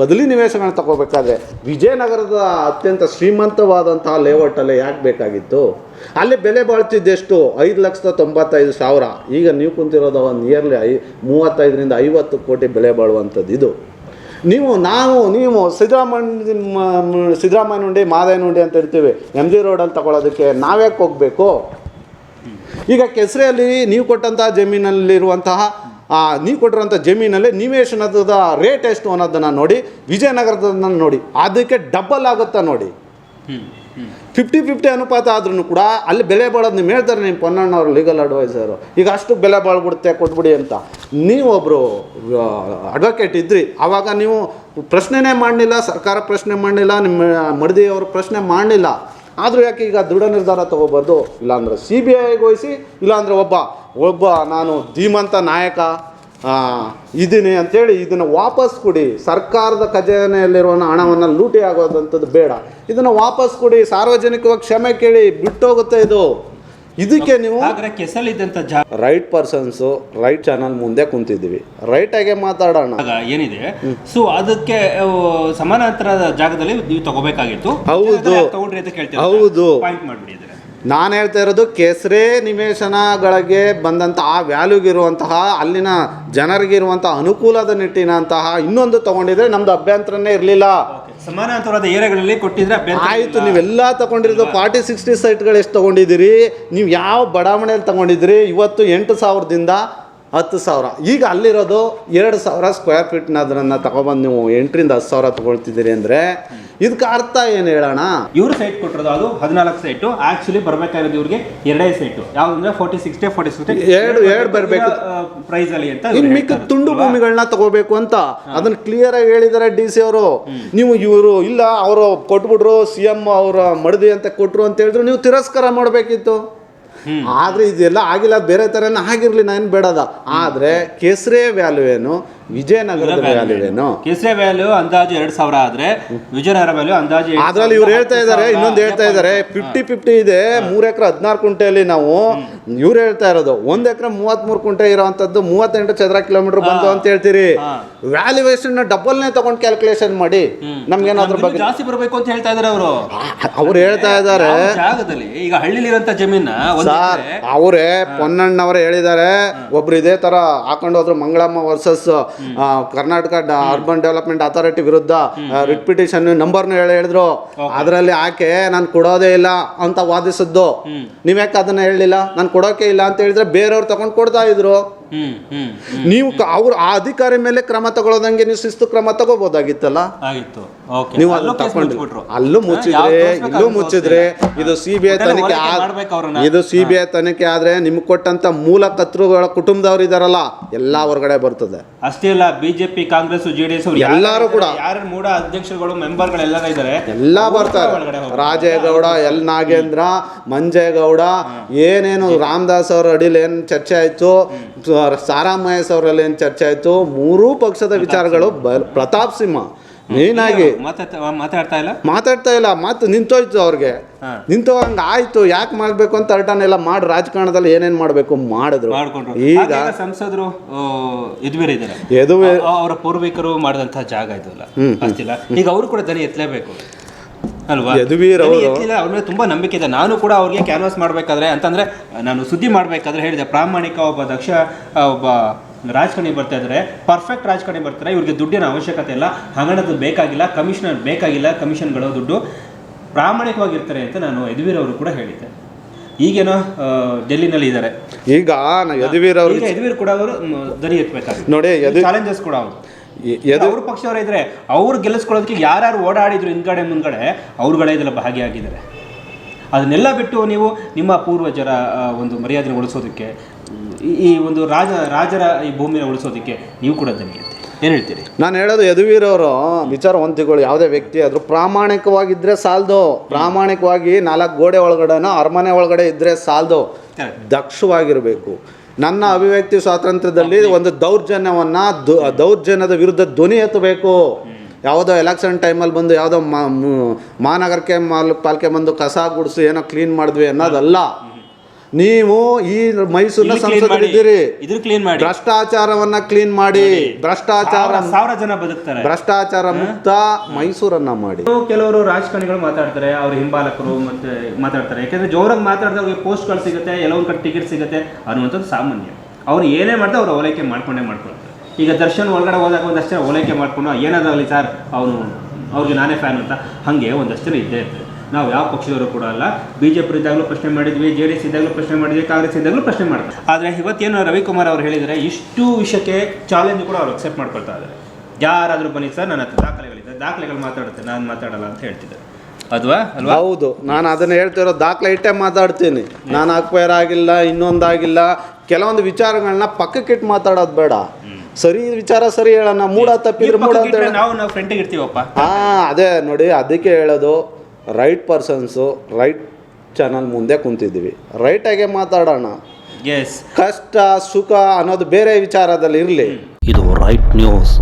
ಬದಲಿ ನಿವೇಶಗಳನ್ನ ತಗೋಬೇಕಾದ್ರೆ ವಿಜಯನಗರದ ಅತ್ಯಂತ ಶ್ರೀಮಂತವಾದಂತಹ ಲೇಔಟಲ್ಲೇ ಯಾಕೆ ಬೇಕಾಗಿತ್ತು? ಅಲ್ಲಿ ಬೆಲೆ ಬಾಳ್ತಿದ್ದೆಷ್ಟು? ಐದು ಲಕ್ಷದ ತೊಂಬತ್ತೈದು ಸಾವಿರ. ಈಗ ನೀವು ಕುಂತಿರೋದು ಒಂದು ನಿಯರ್ಲಿ ಐ, ಮೂವತ್ತೈದರಿಂದ ಐವತ್ತು ಕೋಟಿ ಬೆಲೆ ಬಾಳುವಂಥದ್ದು ಇದು. ನೀವು, ನಾವು, ನೀವು ಸಿದ್ದರಾಮಯ್ಯ ಸಿದ್ದರಾಮಯ್ಯ ಉಂಡಿ ಮಾದಯ್ಯ ಉಂಡಿ ಅಂತ ಇರ್ತೀವಿ. ಎಂ ಜಿ ರೋಡಲ್ಲಿ ತಗೊಳ್ಳೋದಕ್ಕೆ ನಾವ್ಯಾಕೆ ಹೋಗಬೇಕು? ಈಗ ಕೆಸರೆಯಲ್ಲಿ ನೀವು ಕೊಟ್ಟಂತಹ ಜಮೀನಲ್ಲಿರುವಂತಹ ನೀವು ಕೊಟ್ಟಿರೋಂಥ ಜಮೀನಲ್ಲಿ ನಿವೇಶನದ ರೇಟ್ ಎಷ್ಟು ಅನ್ನೋದನ್ನು ನೋಡಿ, ವಿಜಯನಗರದನ್ನ ನೋಡಿ. ಅದಕ್ಕೆ ಡಬಲ್ ಆಗುತ್ತಾ ನೋಡಿ. ಫಿಫ್ಟಿ ಫಿಫ್ಟಿ ಅನುಪಾತ ಆದ್ರೂ ಕೂಡ ಅಲ್ಲಿ ಬೆಲೆ ಬಾಳೋದು ನೀವು ಹೇಳ್ತಾರೆ ನಿಮ್ಮ ಪೊನ್ನಣ್ಣವ್ರು ಲೀಗಲ್ ಅಡ್ವೈಸರು ಈಗ ಅಷ್ಟು ಬೆಲೆ ಬಾಳ್ಬಿಡುತ್ತೆ ಕೊಟ್ಬಿಡಿ ಅಂತ. ನೀವೊಬ್ಬರು ಅಡ್ವೊಕೇಟ್ ಇದ್ರಿ. ಆವಾಗ ನೀವು ಪ್ರಶ್ನೆನೇ ಮಾಡಲಿಲ್ಲ ಸರ್ಕಾರ ಪ್ರಶ್ನೆ ಮಾಡಲಿಲ್ಲ ನಿಮ್ಮ ಮಡದಿಯವರು ಪ್ರಶ್ನೆ ಮಾಡಲಿಲ್ಲ ಆದರೂ ಯಾಕೆ ಈಗ ದೃಢ ನಿರ್ಧಾರ ತೊಗೋಬಾರ್ದು? ಇಲ್ಲಾಂದ್ರೆ ಸಿ ಬಿ ಐಗೆ ವಹಿಸಿ ಇಲ್ಲಾಂದ್ರೆ ಒಬ್ಬ ಒಬ್ಬ ನಾನು ಧೀಮಂತ ನಾಯಕ ಇದ್ದೀನಿ ಅಂತೇಳಿ ಇದನ್ನು ವಾಪಸ್ ಕೊಡಿ. ಸರ್ಕಾರದ ಖಜಾನೆಯಲ್ಲಿರುವ ಹಣವನ್ನು ಲೂಟಿ ಆಗೋದಂಥದ್ದು ಬೇಡ. ಇದನ್ನು ವಾಪಸ್ ಕೊಡಿ. ಸಾರ್ವಜನಿಕವಾಗಿ ಕ್ಷಮೆ ಕೇಳಿ ಬಿಟ್ಟೋಗುತ್ತೆ ಇದು. ಇದಕ್ಕೆ ನೀವು ಕೆಸಲಿದ್ದಂಥ ಜಾಗ ರೈಟ್ ಪರ್ಸನ್ಸು ರೈಟ್ ಚಾನಲ್ ಮುಂದೆ ಕುಂತಿದ್ದೀವಿ. ರೈಟಾಗೆ ಮಾತಾಡೋಣ. ಏನಿದೆ? ಸೊ ಅದಕ್ಕೆ ಸಮಾನಾಂತರ ಜಾಗದಲ್ಲಿ ನೀವು ತಗೋಬೇಕಾಗಿತ್ತು. ಹೌದು. ತಗೊಂಡ್ರಿ ಅಂತ ಕೇಳ್ತೀವಿ ಹೌದು. ಪಾಯಿಂಟ್ ಮಾಡ್ಬಿಡಿ ನಾನು ಹೇಳ್ತಾ ಇರೋದು ಕೆಸರೆ ನಿವೇಶನಗಳಿಗೆ ಬಂದಂಥ ಆ ವ್ಯಾಲ್ಯೂಗಿರುವಂತಹ ಅಲ್ಲಿನ ಜನರಿಗಿರುವಂತಹ ಅನುಕೂಲದ ನಿಟ್ಟಿನಂತಹ ಇನ್ನೊಂದು ತಗೊಂಡಿದ್ರೆ ನಮ್ದು ಅಭ್ಯಂತರನೇ ಇರಲಿಲ್ಲ. ಸಮಾನಾಂತರವಾದ ಏರಿಯಾಗಳಲ್ಲಿ ಕೊಟ್ಟಿದ್ರೆ ಆಯಿತು. ನೀವೆಲ್ಲ ತಗೊಂಡಿರೋದು ಫಾರ್ಟಿ ಸಿಕ್ಸ್ಟಿ ಸೈಟ್ಗಳು ಎಷ್ಟು ತಗೊಂಡಿದ್ದೀರಿ? ನೀವು ಯಾವ ಬಡಾವಣೆಯಲ್ಲಿ ತಗೊಂಡಿದ್ದೀರಿ? ಇವತ್ತು ಎಂಟು ಸಾವಿರದಿಂದ ಹತ್ತು ಸಾವಿರ. ಈಗ ಅಲ್ಲಿರೋದು ಎರಡು ಸಾವಿರ ಸ್ಕ್ವೇರ್ ಫೀಟ್ನ ಅದನ್ನು ತಗೊಬಂದು ನೀವು ಎಂಟರಿಂದ ಹತ್ತು ಸಾವಿರ ತಗೊಳ್ತಿದ್ದೀರಿ ಅಂದರೆ ಇದಕ್ಕೆ ಅರ್ಥ ಏನು ಹೇಳೋಣ? ಇವ್ರು ಸೈಟ್ ಕೊಟ್ಟಿರೋದು ಅದು ಹದಿನಾಲ್ಕು ಸೈಟು ಆಕ್ಚುಲಿ ಬರಬೇಕಾಗಿರೋದು ಇವ್ರಿಗೆ ಎರಡೇ ಸೈಟು ಯಾವ್ದಂದ್ರೆ ಫೋರ್ಟಿ ಸಿಕ್ಸ್ಟಿ ಫೋರ್ಟಿ ಸಿಕ್ಸ್ಟಿ ಎರಡು- ಎರಡು ಬರಬೇಕು. ಪ್ರೈಸ್ ಅಲ್ಲಿ ಅಂತ ಇನ್ನು ಮಿಕ್ಕ ತುಂಡು? ಭೂಮಿಗಳನ್ನ ತಗೋಬೇಕು ಅಂತ. ಅದನ್ನ ಕ್ಲಿಯರ್ ಆಗಿ ಹೇಳಿದ್ದಾರೆ ಡಿ ಸಿ ಅವರು. ನೀವು ಇವರು ಇಲ್ಲ ಅವರು ಕೊಟ್ಬಿಟ್ರು ಸಿ ಎಂ ಅವರ ಮಡದಿ ಅಂತ ಕೊಟ್ಟರು ಅಂತ ಹೇಳಿದ್ರು ನೀವು ತಿರಸ್ಕಾರ ಮಾಡಬೇಕಿತ್ತು. ಆದ್ರೆ ಇದೆಲ್ಲ ಆಗಿಲ್ಲ ಬೇರೆ ಥರನೇ ಆಗಿರಲಿ ನಾನು ಬೇಡದ? ಆದರೆ ಕೇಸರಿ ವ್ಯಾಲ್ಯೂ ಏನು? ವಿಜಯನಗರದ ವ್ಯಾಲ್ಯೂ ಏನು ಕೇಸರಿ ವ್ಯಾಲ್ಯೂ ಅಂದಾಜು ಎರಡ್ ಸಾವಿರ ಆದ್ರೆ ವಿಜಯನಗರ ವ್ಯಾಲ್ಯೂ ಅಂದಾಜು ಅದ್ರಲ್ಲಿ ಇವ್ರು ಹೇಳ್ತಾ ಇದ್ದಾರೆ ಇನ್ನೊಂದು ಹೇಳ್ತಾ ಇದ್ದಾರೆ. ಫಿಫ್ಟಿ ಫಿಫ್ಟಿ ಇದೆ ಮೂರ್ ಎಕರೆ ಹದಿನಾರು ಕುಂಟೆಯಲ್ಲಿ ನಾವು ಇವ್ರು ಹೇಳ್ತಾ ಇರೋದು ಒಂದ್ ಎಕರೆ ಮೂವತ್ಮೂರು ಕುಂಟೆ ಇರೋವಂಥದ್ದು ಮೂವತ್ತೆಂಟು ಚದರ ಕಿಲೋಮೀಟರ್ ಬಂತು ಅಂತ ಹೇಳ್ತೀರಿ. ವ್ಯಾಲ್ಯೂಯೇಷನ್ ಡಬಲ್ನೇ ತಗೊಂಡು ಕ್ಯಾಲ್ಕುಲೇಷನ್ ಮಾಡಿ ನಮ್ಗೆ ನಮ್ಗೇನಾದ್ರ ಬಗ್ಗೆ ಜಾಸ್ತಿ ಬರಬೇಕು ಅಂತ ಹೇಳ್ತಾ ಇದಾರೆ ಅವರು. ಅವ್ರು ಹೇಳ್ತಾ ಇದ್ದಾರೆ ಜಾಗದಲ್ಲಿ ಈಗ ಹಳ್ಳಿಲಿರುವಂತ ಜಮೀನ ಸರ್ ಅವರೇ ಪೊನ್ನಣ್ಣವರೇ ಹೇಳಿದ್ದಾರೆ ಒಬ್ರು ಇದೇ ತರ ಹಾಕೊಂಡು ಹೋದ್ರು Mangalamma versus Karnataka urban development authority ವಿರುದ್ಧ ರಿಟ್ ಪಿಟಿಷನ್ ನಂಬರ್ ಹೇಳಿ ಹೇಳಿದ್ರು ಅದರಲ್ಲಿ ಆಕೆ ನಾನು ಕೊಡೋದೇ ಇಲ್ಲ ಅಂತ ವಾದಿಸಿದ್ದು. ನೀವ್ಯಾಕೆ ಅದನ್ನ ಹೇಳಲಿಲ್ಲ ನಾನು ಕೊಡೋಕೆ ಇಲ್ಲ ಅಂತ ಹೇಳಿದ್ರೆ ಬೇರೆಯವ್ರು ತಗೊಂಡು ಕೊಡ್ತಾ ಇದ್ರು. ನೀವು ಅವ್ರು ಆ ಅಧಿಕಾರಿ ಮೇಲೆ ಕ್ರಮ ತಗೊಳ್ಳೋದಂಗೆ ನೀವು ಶಿಸ್ತು ಕ್ರಮ ಓಕೆ ನೀವು ಅಲ್ಲೂ ತಗೊಂಡು ಅಲ್ಲೂ ಮುಚ್ಚಿದ್ರೆ ಇಲ್ಲೂ ಮುಚ್ಚಿದ್ರೆ ಇದು ಸಿ ಬಿ ಐ ತನಿಖೆ. ಇದು ಸಿ ಬಿ ಐ ತನಿಖೆ ಆದ್ರೆ ನಿಮ್ಗೆ ಕೊಟ್ಟಂತ ಮೂಲ ಕತ್ರುಗಳ ಕುಟುಂಬದವ್ರು ಇದಾರಲ್ಲ ಎಲ್ಲಾ ಹೊರಗಡೆ ಬರ್ತದೆ. ಅಷ್ಟೇ ಅಲ್ಲ ಬಿಜೆಪಿ ಕಾಂಗ್ರೆಸ್ ಜೆಡಿಎಸ್ ಎಲ್ಲಾರು ಕೂಡ. ಯಾರು ಮೂಡ ಅಧ್ಯಕ್ಷರುಗಳು ಮೆಂಬರ್ ಇದ್ದಾರೆ. ಎಲ್ಲ ಬರ್ತಾರೆ. ರಾಜೇಗೌಡ ಎಲ್ ನಾಗೇಂದ್ರ ಮಂಜೇಗೌಡ ಏನೇನು ರಾಮದಾಸ್ ಅವ್ರ ಅಡಿಲಿ ಏನ್ ಚರ್ಚೆ ಆಯ್ತು ಸಾರಾಮಹೇಶ್ ಅವರಲ್ಲಿ ಏನು ಚರ್ಚೆ ಆಯಿತು? ಮೂರೂ ಪಕ್ಷದ ವಿಚಾರಗಳು ಬ- ಪ್ರತಾಪ್ ಸಿಂಹ. ಮೇನ್ ಆಗಿ ಮಾತಾಡ್ತಾ ಇಲ್ಲ? ಮಾತಾಡ್ತಾ ಇಲ್ಲ ಮಾತು ನಿಂತೋಯ್ತು ಅವ್ರಿಗೆ. ನಿಂತೋ ಹಂಗೆ ಆಯ್ತು ಯಾಕೆ ಮಾಡಬೇಕು ಅಂತ ಅರ್ಟನೆಲ್ಲ ಮಾಡಿ ರಾಜಕಾರಣದಲ್ಲಿ ಏನೇನು ಮಾಡಬೇಕು ಮಾಡಿದ್ರು. ಈಗ ಸಂಸದರು ಅ- ಅವರ ಪೂರ್ವಿಕರು ಮಾಡಿದಂತಹ ಜಾಗ ಇದಲ್ಲ ಈಗ ಅವರು ಕೂಡ ದನಿ ಎತ್ತಲೇಬೇಕು. ಅಲ್ವಾ? ಯದುವೀರ್ ಅವರು- ಅವ್ರ ಮೇಲೆ ತುಂಬಾ ನಂಬಿಕೆ ಇದೆ. ನಾನು ಕೂಡ ಅವ್ರಿಗೆ ಕ್ಯಾನ್ವಾಸ್ ಮಾಡ್ಬೇಕಾದ್ರೆ ಅಂತಂದ್ರೆ ನಾನು ಸುದ್ದಿ ಮಾಡ್ಬೇಕಾದ್ರೆ ಹೇಳಿದೆ. ಪ್ರಾಮಾಣಿಕ ಒಬ್ಬ ದಕ್ಷ ಒಬ್ಬ ರಾಜಕಾರಣಿ ಬರ್ತಾ ಇದ್ರೆ ಪರ್ಫೆಕ್ಟ್ ರಾಜಕಾರಣಿ ಬರ್ತಾರೆ. ಇವ್ರಿಗೆ ದುಡ್ಡಿನ ಅವಶ್ಯಕತೆ ಇಲ್ಲ. ಹಗರಣದ್ದು ಬೇಕಾಗಿಲ್ಲ. ಕಮಿಷನರ್ ಬೇಕಾಗಿಲ್ಲ. ಕಮಿಷನ್ಗಳು ದುಡ್ಡು. ಪ್ರಾಮಾಣಿಕವಾಗಿರ್ತಾರೆ ಅಂತ ನಾನು ಯದುವೀರ್ ಅವರು ಕೂಡ ಹೇಳಿದ್ದೆ. ಈಗೇನೋ ಡೆಲ್ಲಿನಲ್ಲಿ ಇದ್ದಾರೆ. ಈಗ ಯದುವೀರ್ ಅವರು ಯದುವೀರ್ ಕೂಡ ಅವರು ದರಿ ದನಿ ಎತ್ತಬೇಕಾಗುತ್ತೆ ನೋಡಿ ಚಾಲೆಂಜಸ್ ಕೂಡ ಅವರು ಅವ್ರ ಪಕ್ಷವ್ರ ಇದ್ರೆ ಅವ್ರು ಗೆಲ್ಲಿಸ್ಕೊಳ್ಳೋದಕ್ಕೆ ಯಾರ್ಯಾರು ಓಡಾಡಿದ್ರು ಹಿಂದ್ಗಡೆ ಮುಂದ್ಗಡೆ ಅವ್ರುಗಳೇ ಇದೆಲ್ಲ ಭಾಗಿಯಾಗಿದ್ದಾರೆ. ಅದನ್ನೆಲ್ಲ ಬಿಟ್ಟು ನೀವು ನಿಮ್ಮ ಪೂರ್ವಜರ ಒಂದು ಮರ್ಯಾದೆನ ಉಳಿಸೋದಕ್ಕೆ ಈ- ಒಂದು ರಾಜ ರಾಜರ ಈ ಭೂಮಿನ ಉಳಿಸೋದಕ್ಕೆ ನೀವು ಕೂಡ ದನಿ ಎತ್ತಿ ಏನು ಹೇಳ್ತೀರಿ? ನಾನು ಹೇಳೋದು ಯದುವೀರವರು ವಿಚಾರವಂತಿಗಳು ಯಾವುದೇ ವ್ಯಕ್ತಿ ಆದರೂ ಪ್ರಾಮಾಣಿಕವಾಗಿದ್ದರೆ ಸಾಲದು. ಪ್ರಾಮಾಣಿಕವಾಗಿ ನಾಲ್ಕು ಗೋಡೆ ಒಳಗಡೆನೋ ಅರಮನೆ ಒಳಗಡೆ ಇದ್ದರೆ ಸಾಲದು. ದಕ್ಷವಾಗಿರಬೇಕು. ನನ್ನ ಅಭಿವ್ಯಕ್ತಿ ಸ್ವಾತಂತ್ರ್ಯದಲ್ಲಿ ಒಂದು ದೌರ್ಜನ್ಯವನ್ನು ದೌರ್ಜನ್ಯದ ವಿರುದ್ಧ ಧ್ವನಿ ಎತ್ತಬೇಕು. ಯಾವುದೋ ಎಲೆಕ್ಷನ್ ಟೈಮಲ್ಲಿ ಬಂದು ಯಾವುದೋ ಮಾ- ಮಹಾನಗರಕ್ಕೆ ಮಾಲ್ ಪಾಲಿಕೆ ಬಂದು ಕಸ ಗುಡಿಸಿ ಏನೋ ಕ್ಲೀನ್ ಮಾಡಿದ್ವಿ ಅನ್ನೋದಲ್ಲ. ನೀವು ಈ ಮೈಸೂರಿನ ಸಂಸದರಿದ್ದೀರಿ. ಇದ್ರ ಕ್ಲೀನ್ ಮಾಡಿ. ಭ್ರಷ್ಟಾಚಾರವನ್ನ ಕ್ಲೀನ್ ಮಾಡಿ. ಭ್ರಷ್ಟಾಚಾರ ಸಾವಿರ ಜನ ಬದುಕ್ತಾರೆ. ಭ್ರಷ್ಟಾಚಾರ ಮುಕ್ತ ಮೈಸೂರನ್ನ ಮಾಡಿ. ಕೆಲವರು ರಾಜಕಾರಣಿಗಳು ಮಾತಾಡ್ತಾರೆ ಅವ್ರ ಹಿಂಬಾಲಕರು ಮತ್ತೆ ಮಾತಾಡ್ತಾರೆ. ಯಾಕಂದ್ರೆ ಜೋರಾಗಿ ಮಾತಾಡಿದ್ರೆ ಅವ್ರಿಗೆ ಪೋಸ್ಟ್ಗಳು ಸಿಗುತ್ತೆ ಎಲ್ಲೊಂದು ಕಡೆ ಟಿಕೆಟ್ ಸಿಗುತ್ತೆ ಅನ್ನುವಂಥದ್ದು ಸಾಮಾನ್ಯ. ಅವ್ರು ಏನೇ ಮಾಡ್ತಾರೆ ಅವ್ರು ಓಲೈಕೆ ಮಾಡ್ಕೊಂಡೇ ಮಾಡ್ಕೊಳ್ತಾರೆ. ಈಗ ದರ್ಶನ್ ಒಳಗಡೆ ಹೋದಾಗ ಒಂದಷ್ಟು ಓಲೈಕೆ ಮಾಡ್ಕೊಂಡು ಆಗಲಿ ಸರ್ ಅವನು ಅವ್ರಿಗೆ ನಾನೇ ಫ್ಯಾನ್ ಅಂತ. ಹಂಗೆ ಒಂದಷ್ಟು ಜನ ಇದ್ದೇ ಇರ್ತಾರೆ ನಾವು ಯಾವ ಪಕ್ಷದವರು ಕೂಡ ಅಲ್ಲ. ಬಿ ಜೆ ಪಿ ಇದ್ದಾಗಲೂ ಪ್ರಶ್ನೆ ಮಾಡಿದ್ವಿ ಜೆ ಡಿ ಎಸ್ ಇದ್ದಾಗಲೂ ಪ್ರಶ್ನೆ ಮಾಡಿದ್ವಿ ಕಾಂಗ್ರೆಸ್ ಇದ್ದಾಗಲೂ ಪ್ರಶ್ನೆ ಮಾಡ್ತಾರೆ. ಆದರೆ ಇವತ್ತೇನು ರವಿಕುಮಾರ್ ಅವರು ಹೇಳಿದರೆ ಇಷ್ಟು ವಿಷಯಕ್ಕೆ ಚಾಲೆಂಜ್ ಕೂಡ ಅವರು ಅಕ್ಸೆಪ್ಟ್ ಮಾಡ್ಕೊಳ್ತಾ ಇದ್ದಾರೆ. ಯಾರಾದರೂ ಬನ್ನಿ ಸರ್ ನನ್ನ ಹತ್ರ ದಾಖಲೆಗಳಿದೆ ದಾಖಲೆಗಳು ಮಾತಾಡುತ್ತೆ ನಾನು ಮಾತಾಡಲ್ಲ ಅಂತ ಹೇಳ್ತಿದ್ದಾರೆ ಅಲ್ವಾ ಅಲ್ವಾ? ಹೌದು ನಾನು ಅದನ್ನ ಹೇಳ್ತಿರೋ ದಾಖಲೆ ಇಟ್ಟೆ ಮಾತಾಡ್ತೀನಿ. ನಾನು ಅಕ್ವೈರ್ ಆಗಿಲ್ಲ ಇನ್ನೊಂದಾಗಿಲ್ಲ. ಕೆಲವೊಂದು ವಿಚಾರಗಳನ್ನ ಪಕ್ಕಕ್ಕಿಟ್ಟು ಮಾತಾಡೋದು ಬೇಡ. ಸರಿ ವಿಚಾರ ಸರಿ ಹೇಳೋಣ ಮೂಡ ತಪ್ಪಿದ್ರೆ ಮೂಡ ಅಂತ ಹೇಳಿ ನಾವು ಇರ್ತೀವಪ್ಪ. ಹಾ ಅದೇ ನೋಡಿ ಅದಕ್ಕೆ ಹೇಳೋದು. ರೈಟ್ ಪರ್ಸನ್ಸು ರೈಟ್ ಚಾನಲ್ ಮುಂದೆ ಕುಂತಿದ್ದೀವಿ ರೈಟಾಗೆ ಮಾತಾಡೋಣ. ಎಸ್ ಕಷ್ಟ ಸುಖ ಅನ್ನೋದು ಬೇರೆ ವಿಚಾರದಲ್ಲಿ ಇರಲಿ. ಇದು ರೈಟ್ ನ್ಯೂಸ್